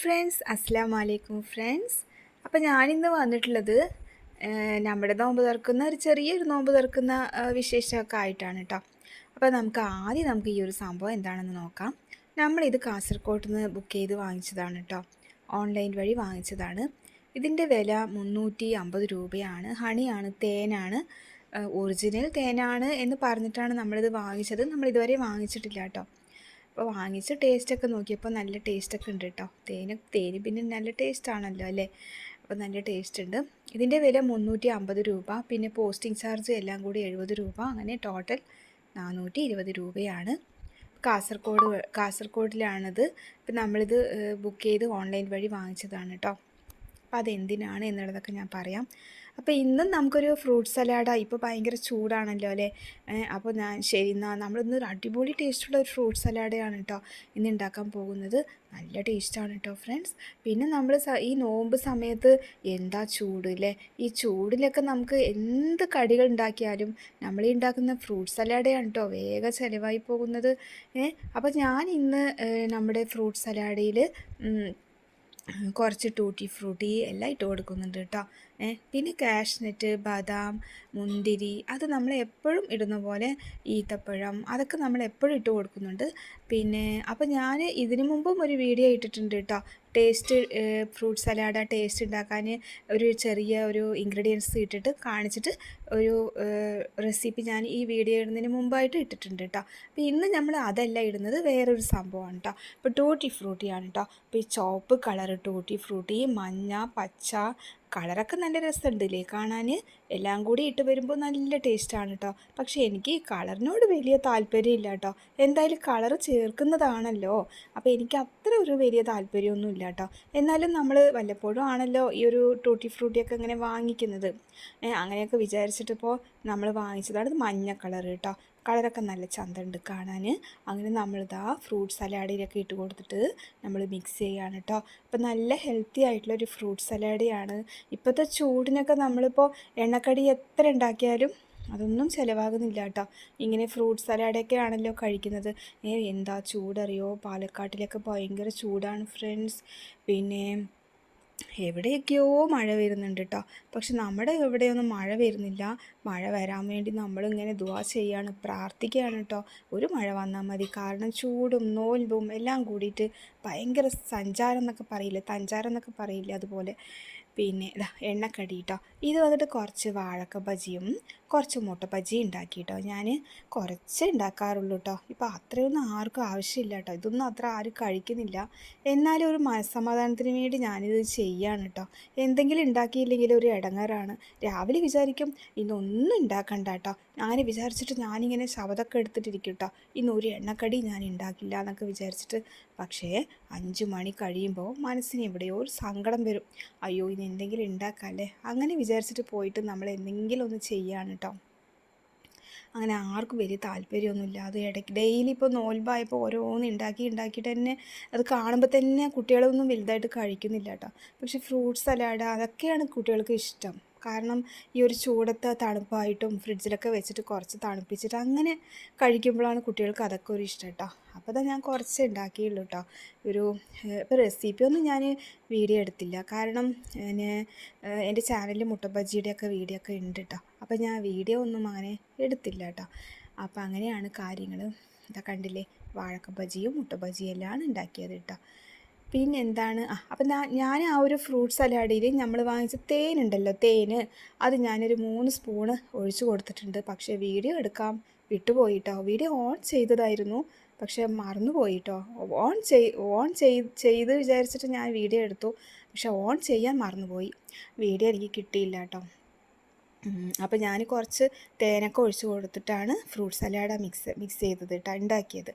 Friends അസ്സാം വലൈക്കും friends അപ്പോൾ ഞാനിന്ന് വന്നിട്ടുള്ളത് നമ്മുടെ നോമ്പ് തുറക്കുന്ന ഒരു ചെറിയൊരു നോമ്പ് തുറക്കുന്ന വിശേഷമൊക്കെ ആയിട്ടാണ് കേട്ടോ അപ്പോൾ നമുക്ക് ആദ്യം നമുക്ക് ഈ ഒരു സംഭവം എന്താണെന്ന് നോക്കാം. നമ്മളിത് കാസർഗോഡ് നിന്ന് ബുക്ക് ചെയ്ത് വാങ്ങിച്ചതാണ് കേട്ടോ ഓൺലൈൻ വഴി വാങ്ങിച്ചതാണ്. ഇതിന്റെ വില മുന്നൂറ്റി അമ്പത് രൂപയാണ്. ഹണിയാണ് തേനാണ്. ഒറിജിനൽ തേനാണ് എന്ന് പറഞ്ഞിട്ടാണ് നമ്മളിത് വാങ്ങിച്ചത്. നമ്മളിതുവരെ വാങ്ങിച്ചിട്ടില്ല കേട്ടോ അപ്പോൾ വാങ്ങിച്ച് ടേസ്റ്റൊക്കെ നോക്കിയപ്പോൾ നല്ല ടേസ്റ്റൊക്കെ ഉണ്ട് കേട്ടോ തേന് തേന് പിന്നെ നല്ല ടേസ്റ്റ് ആണല്ലോ അല്ലേ? അപ്പോൾ നല്ല ടേസ്റ്റ് ഉണ്ട്. ഇതിന്റെ വില മുന്നൂറ്റി അമ്പത് രൂപ. പിന്നെ പോസ്റ്റിംഗ് ചാർജ് എല്ലാം കൂടി എഴുപത് രൂപ. അങ്ങനെ ടോട്ടൽ നാനൂറ്റി ഇരുപത് രൂപയാണ്. കാസർഗോഡ് കാസർഗോഡിലാണിത് ഇപ്പം നമ്മളിത് ബുക്ക് ചെയ്ത് ഓൺലൈൻ വഴി വാങ്ങിച്ചതാണ് കേട്ടോ അപ്പോൾ അതെന്തിനാണ് എന്നുള്ളതൊക്കെ ഞാൻ പറയാം. അപ്പോൾ ഇന്നും നമുക്കൊരു ഫ്രൂട്ട് സലാഡാണ് ഇപ്പോൾ ഭയങ്കര ചൂടാണല്ലോ അല്ലേ? അപ്പോൾ ഞാൻ ശരി എന്നാൽ നമ്മളിന്ന് ഒരു അടിപൊളി ടേസ്റ്റുള്ള ഒരു ഫ്രൂട്ട് സലാഡാണ് കേട്ടോ ഇന്ന് ഉണ്ടാക്കാൻ പോകുന്നത്. നല്ല ടേസ്റ്റാണ് കേട്ടോ ഫ്രണ്ട്സ്. പിന്നെ നമ്മൾ ഈ നോമ്പ് സമയത്ത് എന്താ ചൂട് അല്ലേ? ഈ ചൂടിലൊക്കെ നമുക്ക് എന്ത് കടികൾ ഉണ്ടാക്കിയാലും നമ്മൾ ഉണ്ടാക്കുന്ന ഫ്രൂട്ട് സലാഡയാണ് കേട്ടോ വേഗം ചിലവായി പോകുന്നത്. അപ്പോൾ ഞാൻ ഇന്ന് നമ്മുടെ ഫ്രൂട്ട് സലാഡയിൽ കുറച്ച് ടൂട്ടി ഫ്രൂട്ടി എല്ലാം ഇട്ട് കൊടുക്കുന്നുണ്ട് കേട്ടോ. പിന്നെ കാഷ്നട്ട് ബദാം മുന്തിരി അത് നമ്മൾ എപ്പോഴും ഇടുന്ന പോലെ ഈത്തപ്പഴം അതൊക്കെ നമ്മൾ എപ്പോഴും ഇട്ട് കൊടുക്കുന്നുണ്ട്. പിന്നെ അപ്പോൾ ഞാൻ ഇതിനു മുമ്പും ഒരു വീഡിയോ ഇട്ടിട്ടുണ്ട് കേട്ടോ ടേസ്റ്റ് ഫ്രൂട്ട് സലാഡ് ടേസ്റ്റ് ഉണ്ടാക്കാൻ ഒരു ചെറിയ ഒരു ഇൻഗ്രീഡിയൻസ് ഇട്ടിട്ട് കാണിച്ചിട്ട് ഒരു റെസിപ്പി ഞാൻ ഈ വീഡിയോ ഇടുന്നതിന് മുമ്പായിട്ട് ഇട്ടിട്ടുണ്ട് കേട്ടോ അപ്പോൾ ഇന്ന് നമ്മൾ അതല്ല ഇടുന്നത് വേറൊരു സംഭവമാണ് കേട്ടോ ഇപ്പോൾ ടൂട്ടി ഫ്രൂട്ടിയാണ് കേട്ടോ അപ്പോൾ ഈ ചോപ്പ് കളർ ടൂട്ടി ഫ്രൂട്ടി മഞ്ഞ പച്ച കളറൊക്കെ നല്ല രസമുണ്ട് ഇല്ലേ കാണാൻ എല്ലാം കൂടി ഇട്ട് വരുമ്പോൾ നല്ല ടേസ്റ്റാണ് കേട്ടോ പക്ഷേ എനിക്ക് കളറിനോട് വലിയ താല്പര്യമില്ല കേട്ടോ എന്തായാലും കളർ ചേർക്കുന്നതാണല്ലോ. അപ്പോൾ എനിക്ക് അത്ര ഒരു വലിയ താല്പര്യമൊന്നും ഇല്ല കേട്ടോ എന്നാലും നമ്മൾ വല്ലപ്പോഴും ആണല്ലോ ഈ ഒരു ടൂട്ടി ഫ്രൂട്ടിയൊക്കെ ഇങ്ങനെ വാങ്ങിക്കുന്നത്. അങ്ങനെയൊക്കെ വിചാരിച്ചിട്ടിപ്പോൾ നമ്മൾ വാങ്ങിച്ചതാണ് മഞ്ഞ കളർ കേട്ടോ. കളറൊക്കെ നല്ല ചന്തമുണ്ട് കാണാൻ അങ്ങനെ നമ്മളിതാ ഫ്രൂട്ട് സലാഡിലൊക്കെ ഇട്ട് കൊടുത്തിട്ട് നമ്മൾ മിക്സ് ചെയ്യുകയാണ് കേട്ടോ അപ്പം നല്ല ഹെൽത്തി ആയിട്ടുള്ള ഒരു ഫ്രൂട്ട് സലാഡിയാണ് ഇപ്പോഴത്തെ ചൂടിനൊക്കെ നമ്മളിപ്പോൾ എണ്ണക്കടി എത്ര ഉണ്ടാക്കിയാലും അതൊന്നും ചിലവാകുന്നില്ല കേട്ടോ ഇങ്ങനെ ഫ്രൂട്ട് സലാഡൊക്കെ ആണല്ലോ കഴിക്കുന്നത്. എന്താ ചൂടറിയോ? പാലക്കാട്ടിലൊക്കെ ഭയങ്കര ചൂടാണ് ഫ്രണ്ട്സ് പിന്നെ എവിടെയൊക്കെയോ മഴ വരുന്നുണ്ട് കേട്ടോ പക്ഷെ നമ്മുടെ എവിടെയൊന്നും മഴ വരുന്നില്ല. മഴ വരാൻ വേണ്ടി നമ്മളിങ്ങനെ ദുവാ ചെയ്യാണ് പ്രാർത്ഥിക്കുകയാണ് കേട്ടോ. ഒരു മഴ വന്നാൽ മതി. കാരണം ചൂടും നോൽവും എല്ലാം കൂടിയിട്ട് ഭയങ്കര സഞ്ചാരം എന്നൊക്കെ പറയില്ലേ തഞ്ചാരം എന്നൊക്കെ പറയില്ലേ അതുപോലെ. പിന്നെ എണ്ണക്കടി കേട്ടോ. ഇത് വന്നിട്ട് കുറച്ച് വാഴക്ക ബജിയും കുറച്ച് മുട്ട ബജി ഉണ്ടാക്കി കേട്ടോ ഞാൻ കുറച്ച് ഉണ്ടാക്കാറുള്ളൂ കേട്ടോ ഇപ്പോൾ അത്രയൊന്നും ആർക്കും ആവശ്യമില്ല കേട്ടോ ഇതൊന്നും അത്ര ആരും കഴിക്കുന്നില്ല. എന്നാലും ഒരു മനസ്സമാധാനത്തിന് വേണ്ടി ഞാനിത് ചെയ്യാണ് കേട്ടോ എന്തെങ്കിലും ഉണ്ടാക്കിയില്ലെങ്കിൽ ഒരു ഇടങ്ങാറാണ് രാവിലെ വിചാരിക്കും ഇന്നൊന്നും ഉണ്ടാക്കണ്ട കേട്ടോ അങ്ങനെ വിചാരിച്ചിട്ട് ഞാനിങ്ങനെ ശവതൊക്കെ എടുത്തിട്ടിരിക്കും കേട്ടോ ഇന്ന് ഒരു എണ്ണക്കടി ഞാൻ ഉണ്ടാക്കില്ല എന്നൊക്കെ വിചാരിച്ചിട്ട്. പക്ഷേ അഞ്ച് മണി കഴിയുമ്പോൾ മനസ്സിന് എവിടെയോ ഒരു സങ്കടം വരും. അയ്യോ ഇനി എന്തെങ്കിലും ഉണ്ടാക്കാമല്ലേ അങ്ങനെ വിചാരിച്ചിട്ട് പോയിട്ട് നമ്മൾ എന്തെങ്കിലും ഒന്ന് ചെയ്യാണ് കേട്ടോ. അങ്ങനെ ആർക്കും വലിയ താല്പര്യമൊന്നുമില്ല. അത് ഇടയ്ക്ക് ഡെയിലി ഇപ്പോൾ നോൽബായപ്പോൾ ഓരോന്ന് ഉണ്ടാക്കി ഉണ്ടാക്കിയിട്ട് തന്നെ അത് കാണുമ്പോൾ തന്നെ കുട്ടികളൊന്നും വലുതായിട്ട് കഴിക്കുന്നില്ല കേട്ടോ. പക്ഷെ ഫ്രൂട്ട് സലാഡ് അതൊക്കെയാണ് കുട്ടികൾക്ക് ഇഷ്ടം. കാരണം ഈ ഒരു ചൂടത്ത് തണുപ്പായിട്ടും ഫ്രിഡ്ജിലൊക്കെ വെച്ചിട്ട് കുറച്ച് തണുപ്പിച്ചിട്ട് അങ്ങനെ കഴിക്കുമ്പോഴാണ് കുട്ടികൾക്ക് അതൊക്കെ ഒരു ഇഷ്ടം കേട്ടോ. അപ്പോൾ തന്നെ ഞാൻ കുറച്ച് ഉണ്ടാക്കിയുള്ളൂ കേട്ടോ. ഒരു ഇപ്പോൾ റെസിപ്പി ഒന്നും ഞാൻ വീഡിയോ എടുത്തില്ല. കാരണം എന്റെ ചാനലിൽ മുട്ട ബജിയുടെയൊക്കെ വീഡിയോ ഒക്കെ ഉണ്ട് കേട്ടോ. അപ്പോൾ ഞാൻ വീഡിയോ ഒന്നും അങ്ങനെ എടുത്തില്ല കേട്ടോ. അപ്പോൾ അങ്ങനെയാണ് കാര്യങ്ങൾ. ഇതാ കണ്ടില്ലേ? വാഴക്ക ബജിയും മുട്ട ബജിയും എല്ലാം ഉണ്ടാക്കിയത് കേട്ടോ. പിന്നെ എന്താണ് അപ്പം ഞാൻ ആ ഒരു ഫ്രൂട്ട് സലാഡിൽ നമ്മൾ വാങ്ങിച്ച തേനുണ്ടല്ലോ തേന്. അത് ഞാനൊരു മൂന്ന് സ്പൂണ് ഒഴിച്ചു കൊടുത്തിട്ടുണ്ട്. പക്ഷേ വീഡിയോ എടുക്കാം. വിട്ടുപോയിട്ടോ? വീഡിയോ ഓൺ ചെയ്തതായിരുന്നു. പക്ഷേ മറന്നുപോയിട്ടോ ഓൺ ചെയ് ഓൺ ചെയ്ത് ചെയ്ത് വിചാരിച്ചിട്ട് ഞാൻ വീഡിയോ എടുത്തു. പക്ഷേ ഓൺ ചെയ്യാൻ മറന്നുപോയി. വീഡിയോ എനിക്ക് കിട്ടിയില്ല കേട്ടോ. അപ്പോൾ ഞാൻ കുറച്ച് തേനൊക്കെ ഒഴിച്ച് കൊടുത്തിട്ടാണ് ഫ്രൂട്ട് സലാഡ് മിക്സ് മിക്സ് ചെയ്തത് കേട്ടോ ഉണ്ടാക്കിയത്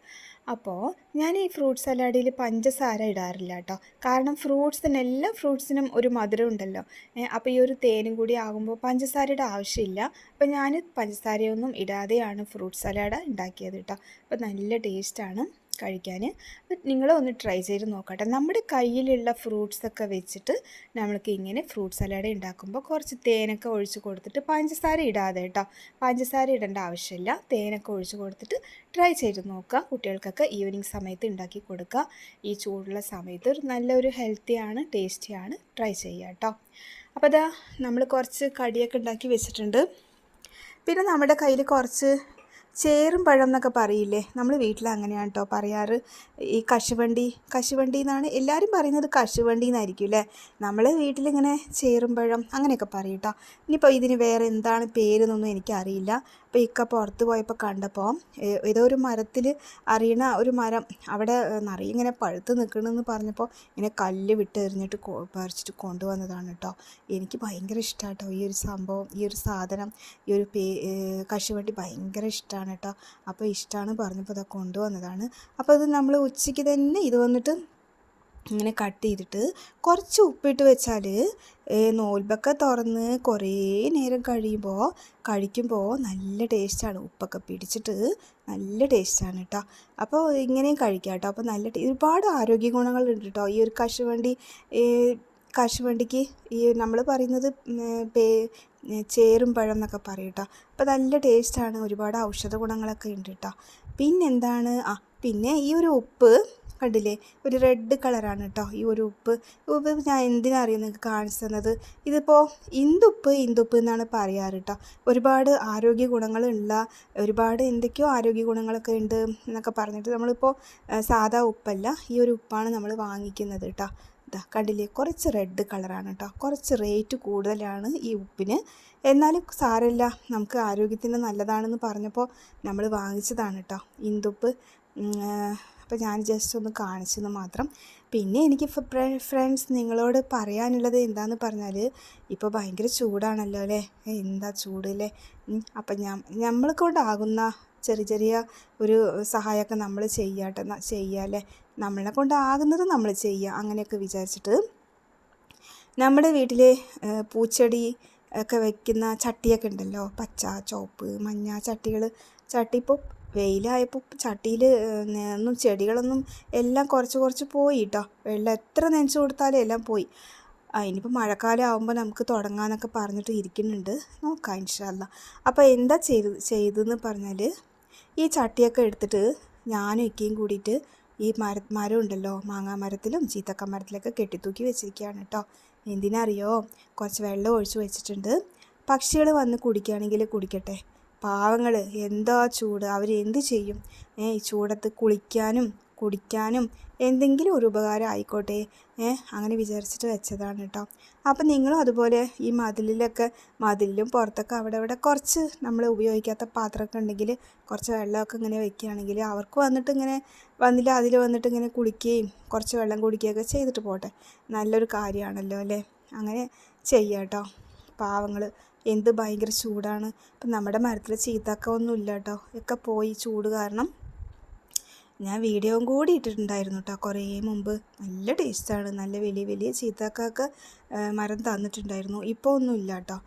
അപ്പോൾ ഞാൻ ഈ ഫ്രൂട്ട് സലാഡിൽ പഞ്ചസാര ഇടാറില്ല കേട്ടോ കാരണം ഫ്രൂട്ട്സിന് എല്ലാ ഫ്രൂട്ട്സിനും ഒരു മധുരം ഉണ്ടല്ലോ. അപ്പോൾ ഈ ഒരു തേനും കൂടി ആകുമ്പോൾ പഞ്ചസാരയുടെ ആവശ്യമില്ല. അപ്പോൾ ഞാൻ പഞ്ചസാരയൊന്നും ഇടാതെയാണ് ഫ്രൂട്ട് സലാഡ് ഉണ്ടാക്കിയത് കേട്ടോ അപ്പോൾ നല്ല ടേസ്റ്റാണ്. കഴിക്കാൻ. നിങ്ങൾ ഒന്ന് ട്രൈ ചെയ്ത് നോക്കട്ടെ. നമ്മുടെ കയ്യിലുള്ള ഫ്രൂട്ട്സൊക്കെ വെച്ചിട്ട് നമ്മൾക്ക് ഇങ്ങനെ ഫ്രൂട്ട് സലാഡ് ഉണ്ടാക്കുമ്പോൾ കുറച്ച് തേനൊക്കെ ഒഴിച്ച് കൊടുത്തിട്ട് പഞ്ചസാര ഇടാതെ കേട്ടോ പഞ്ചസാര ഇടേണ്ട ആവശ്യമില്ല തേനൊക്കെ ഒഴിച്ച് കൊടുത്തിട്ട് ട്രൈ ചെയ്ത് നോക്കുക. കുട്ടികൾക്കൊക്കെ ഈവനിങ് സമയത്ത് ഉണ്ടാക്കി കൊടുക്കുക. ഈ ചൂടുള്ള സമയത്ത് ഒരു നല്ലൊരു ഹെൽത്തിയാണ് ടേസ്റ്റിയാണ് ട്രൈ ചെയ്യുക കേട്ടോ അപ്പോൾ അതാ നമ്മൾ കുറച്ച് കടിയൊക്കെ ഉണ്ടാക്കി വെച്ചിട്ടുണ്ട്. പിന്നെ നമ്മുടെ കയ്യിൽ കുറച്ച് ചേറും പഴം എന്നൊക്കെ പറയില്ലേ? നമ്മൾ വീട്ടിൽ അങ്ങനെയാണ് കേട്ടോ പറയാറ്. ഈ കശുവണ്ടി കശുവണ്ടി എന്നാണ് എല്ലാവരും പറയുന്നത് കശുവണ്ടി എന്നായിരിക്കും അല്ലേ നമ്മൾ വീട്ടിലിങ്ങനെ ചേറും പഴം അങ്ങനെയൊക്കെ പറയും കേട്ടോ ഇനിയിപ്പോൾ ഇതിന് വേറെ എന്താണ് പേരെന്നൊന്നും എനിക്കറിയില്ല. അപ്പോൾ ഇക്ക പുറത്ത് പോയപ്പോൾ കണ്ടപ്പോൾ ഏതോ ഒരു മരത്തിൽ അറിയണ ഒരു മരം അവിടെ നിറയെ ഇങ്ങനെ പഴുത്ത് നിൽക്കണമെന്ന് പറഞ്ഞപ്പോൾ ഇങ്ങനെ കല്ല് വിട്ട് എറിഞ്ഞിട്ട് പറിച്ചിട്ട് കൊണ്ടുവന്നതാണ് കേട്ടോ എനിക്ക് ഭയങ്കര ഇഷ്ടമാണ് കേട്ടോ ഈ ഒരു സംഭവം ഈ ഒരു സാധനം ഈ ഒരു പേ കശുവണ്ടി ഭയങ്കര ഇഷ്ടമാണ് കേട്ടോ അപ്പോൾ ഇഷ്ടമാണ് പറഞ്ഞപ്പോൾ അത് കൊണ്ടുവന്നതാണ്. അപ്പോൾ അത് നമ്മൾ ഉച്ചയ്ക്ക് തന്നെ ഇത് വന്നിട്ട് ഇങ്ങനെ കട്ട് ചെയ്തിട്ട് കുറച്ച് ഉപ്പിട്ട് വെച്ചാൽ നോൽബൊക്കെ തുറന്ന് കുറേ നേരം കഴിയുമ്പോൾ കഴിക്കുമ്പോൾ നല്ല ടേസ്റ്റാണ്. ഉപ്പൊക്കെ പിടിച്ചിട്ട് നല്ല ടേസ്റ്റാണ് കേട്ടോ അപ്പോൾ ഇങ്ങനെയും കഴിക്കാം കേട്ടോ അപ്പോൾ നല്ല ഒരുപാട് ആരോഗ്യ ഗുണങ്ങളുണ്ട് കേട്ടോ ഈ ഒരു കശുവണ്ടി കശുവണ്ടിക്ക് ഈ നമ്മൾ പറയുന്നത് പേ ചേറും പഴം എന്നൊക്കെ പറയും കേട്ടോ അപ്പോൾ നല്ല ടേസ്റ്റാണ് ഒരുപാട് ഔഷധ ഗുണങ്ങളൊക്കെ ഉണ്ട് കേട്ടോ പിന്നെന്താണ്? ആ പിന്നെ ഈ ഒരു ഉപ്പ് കണ്ടില്ലേ? ഒരു റെഡ് കളറാണ് കേട്ടോ ഈ ഒരു ഉപ്പ്. ഉപ്പ് ഞാൻ എന്തിനാ നിങ്ങൾക്ക് കാണിച്ചു തന്നത്. ഇതിപ്പോൾ ഇന്ദുപ്പ് ഇന്ദുപ്പ് എന്നാണ് പറയാറ് കേട്ടോ ഒരുപാട് ആരോഗ്യ ഗുണങ്ങളുള്ള ഒരുപാട് എന്തൊക്കെയോ ആരോഗ്യ ഗുണങ്ങളൊക്കെ ഉണ്ട് എന്നൊക്കെ പറഞ്ഞിട്ട് നമ്മളിപ്പോൾ സാധാ ഉപ്പല്ല. ഈ ഒരു ഉപ്പാണ് നമ്മൾ വാങ്ങിക്കുന്നത് കേട്ടോ ഇതാ കണ്ടില്ലേ? കുറച്ച് റെഡ് കളറാണ് കേട്ടോ കുറച്ച് റേറ്റ് കൂടുതലാണ് ഈ ഉപ്പിന്. എന്നാലും സാരമില്ല. നമുക്ക് ആരോഗ്യത്തിന് നല്ലതാണെന്ന് പറഞ്ഞപ്പോൾ നമ്മൾ വാങ്ങിച്ചതാണ് കേട്ടോ ഇന്തുപ്പ് അപ്പോൾ ഞാൻ ജസ്റ്റ് ഒന്ന് കാണിച്ചെന്ന് മാത്രം. പിന്നെ എനിക്ക് ഫ്രണ്ട്സ് നിങ്ങളോട് പറയാനുള്ളത് എന്താന്ന് പറഞ്ഞാൽ ഇപ്പോൾ ഭയങ്കര ചൂടാണല്ലോ അല്ലേ എന്താ ചൂട് അല്ലേ അപ്പം ഞാൻ നമ്മളെ കൊണ്ടാകുന്ന ചെറിയ ചെറിയ ഒരു സഹായമൊക്കെ നമ്മൾ ചെയ്യാട്ടെ ചെയ്യാല്ലേ നമ്മളെ കൊണ്ടാകുന്നത് നമ്മൾ ചെയ്യുക അങ്ങനെയൊക്കെ വിചാരിച്ചിട്ട് നമ്മുടെ വീട്ടിലെ പൂച്ചെടി ഒക്കെ വയ്ക്കുന്ന ചട്ടിയൊക്കെ ഉണ്ടല്ലോ? പച്ച ചുവപ്പ് മഞ്ഞ ചട്ടികൾ. ചട്ടി ഇപ്പോൾ വെയിലായപ്പോൾ ചട്ടിയിൽ ഒന്നും ചെടികളൊന്നും എല്ലാം കുറച്ച് കുറച്ച് പോയി കേട്ടോ വെള്ളം എത്ര നനച്ചു കൊടുത്താലും എല്ലാം പോയി. ഇനിയിപ്പോൾ മഴക്കാലം ആകുമ്പോൾ നമുക്ക് തുടങ്ങാമെന്നൊക്കെ പറഞ്ഞിട്ട് ഇരിക്കുന്നുണ്ട്. നോക്കാം ഇൻഷാല്ല അപ്പോൾ എന്താ ചെയ്ത് ചെയ്തതെന്ന് പറഞ്ഞാൽ ഈ ചട്ടിയൊക്കെ എടുത്തിട്ട് ഞാനും ഇക്കയും കൂടിയിട്ട് ഈ മര മരം ഉണ്ടല്ലോ മാങ്ങാ മരത്തിലും ചീത്തക്ക മരത്തിലൊക്കെ കെട്ടിത്തൂക്കി വെച്ചിരിക്കുകയാണ് കേട്ടോ എന്തിനറിയോ കുറച്ച് വെള്ളം ഒഴിച്ച് വെച്ചിട്ടുണ്ട്. പക്ഷികൾ വന്ന് കുടിക്കുകയാണെങ്കിൽ കുടിക്കട്ടെ. പാവങ്ങൾ എന്താ ചൂട്? അവർ എന്ത് ചെയ്യും? ഏ ചൂടത്ത് കുളിക്കാനും കുടിക്കാനും എന്തെങ്കിലും ഒരു ഉപകാരം ആയിക്കോട്ടെ. അങ്ങനെ വിചാരിച്ചിട്ട് വെച്ചതാണ് കേട്ടോ അപ്പം നിങ്ങളും അതുപോലെ ഈ മതിലിലൊക്കെ മതിലിലും പുറത്തൊക്കെ അവിടെ ഇവിടെ കുറച്ച് നമ്മൾ ഉപയോഗിക്കാത്ത പാത്രമൊക്കെ ഉണ്ടെങ്കിൽ കുറച്ച് വെള്ളമൊക്കെ ഇങ്ങനെ വെക്കുകയാണെങ്കിൽ അവർക്ക് വന്നിട്ട് ഇങ്ങനെ വന്നില്ല അതിൽ വന്നിട്ട് ഇങ്ങനെ കുളിക്കുകയും കുറച്ച് വെള്ളം കുടിക്കുകയൊക്കെ ചെയ്തിട്ട് പോട്ടെ. നല്ലൊരു കാര്യമാണല്ലോ അല്ലേ? അങ്ങനെ ചെയ്യാം കേട്ടോ പാവങ്ങൾ എന്ത് ഭയങ്കര ചൂടാണ്. ഇപ്പം നമ്മുടെ മരത്തിൽ ചീത്തക്ക ഒന്നും ഇല്ല കേട്ടോ ഒക്കെ പോയി ചൂട് കാരണം ഞാൻ വീഡിയോയും കൂടി ഇട്ടിട്ടുണ്ടായിരുന്നു കേട്ടോ കുറേ മുമ്പ്. നല്ല ടേസ്റ്റാണ് നല്ല വലിയ വലിയ ചീത്തക്കൊക്കെ മരം തന്നിട്ടുണ്ടായിരുന്നു. ഇപ്പോൾ ഒന്നുമില്ല കേട്ടോ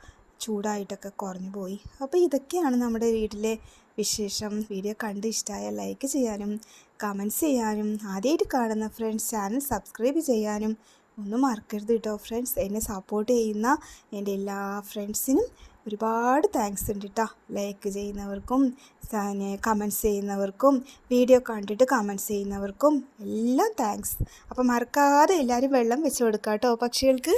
ചൂടായിട്ടൊക്കെ കുറഞ്ഞു പോയി. അപ്പോൾ ഇതൊക്കെയാണ് നമ്മുടെ വീട്ടിലെ വിശേഷം. വീഡിയോ കണ്ട് ഇഷ്ടമായ ലൈക്ക് ചെയ്യാനും കമന്റ്സ് ചെയ്യാനും ആദ്യമായിട്ട് കാണുന്ന ഫ്രണ്ട്സ് ചാനൽ സബ്സ്ക്രൈബ് ചെയ്യാനും ഒന്നും മറക്കരുത് കേട്ടോ ഫ്രണ്ട്സ് എന്നെ സപ്പോർട്ട് ചെയ്യുന്ന എന്റെ എല്ലാ ഫ്രണ്ട്സിനും ഒരുപാട് താങ്ക്സ് ഉണ്ട് കേട്ടോ ലൈക്ക് ചെയ്യുന്നവർക്കും കമൻസ് ചെയ്യുന്നവർക്കും വീഡിയോ കണ്ടിട്ട് കമൻസ് ചെയ്യുന്നവർക്കും എല്ലാം താങ്ക്സ് അപ്പം മറക്കാതെ എല്ലാവരും വെള്ളം വെച്ച് കൊടുക്കാം കേട്ടോ പക്ഷികൾക്ക്.